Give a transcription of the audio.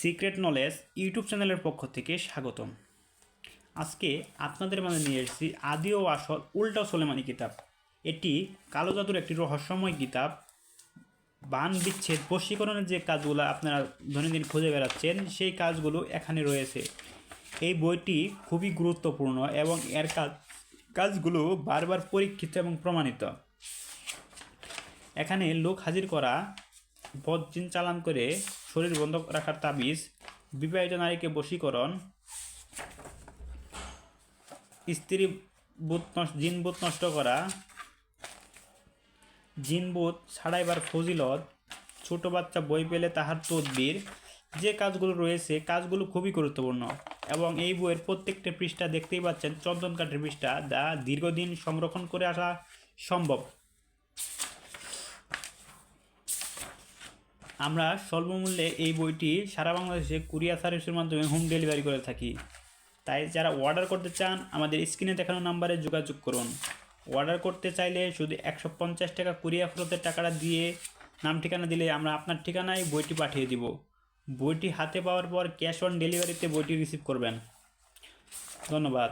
Secret knowledge YouTube চ্যানেলের পক্ষ থেকে স্বাগতম। আজকে আপনাদের মাঝে নিয়ে এসেছি আদি ও আসল উল্টা সোলেমানি কিতাব। এটি কালো জাদুর একটি রহস্যময় কিতাব। বান বিচ্ছেদ বশীকরণের যে কাজগুলো আপনারা দৈনন্দিন খুঁজে বেড়াচ্ছেন, সেই কাজগুলো এখানে রয়েছে। এই বইটি খুবই গুরুত্বপূর্ণ এবং এর কাজ কাজগুলো বারবার পরীক্ষিত এবং প্রমাণিত। এখানে লোক হাজির করা বদজিন চালান করে শরীর বন্ধ রাখার তাবিজ, বিবাহিত নারীকে বশীকরণ, স্ত্রী বুত জিন বুত নষ্ট করা, জিন বুত ছাড়াইবার ফজিলত, ছোট বাচ্চা বই পেলে তাহার তদবির, যে কাজগুলো রয়েছে, কাজগুলো খুবই গুরুত্বপূর্ণ এবং এই বইয়ের প্রত্যেকটা পৃষ্ঠা দেখতেই পাচ্ছেন, চন্দন কাঠের পৃষ্ঠা যা দীর্ঘদিন সংরক্ষণ করে আসা সম্ভব। আমরা স্বল্পমূল্যে এই বইটি সারা বাংলাদেশে কুরিয়ার সার্ভিসের মাধ্যমে হোম ডেলিভারি করে থাকি। তাই যারা অর্ডার করতে চান, আমাদের স্ক্রিনে দেখানো নাম্বারে যোগাযোগ করুন। অর্ডার করতে চাইলে শুধু একশো পঞ্চাশ টাকা কুরিয়ার ফেরতের টাকাটা দিয়ে নাম ঠিকানা দিলে আমরা আপনার ঠিকানায় বইটি পাঠিয়ে দিব। বইটি হাতে পাওয়ার পর ক্যাশ অন ডেলিভারিতে বইটি রিসিভ করবেন। ধন্যবাদ।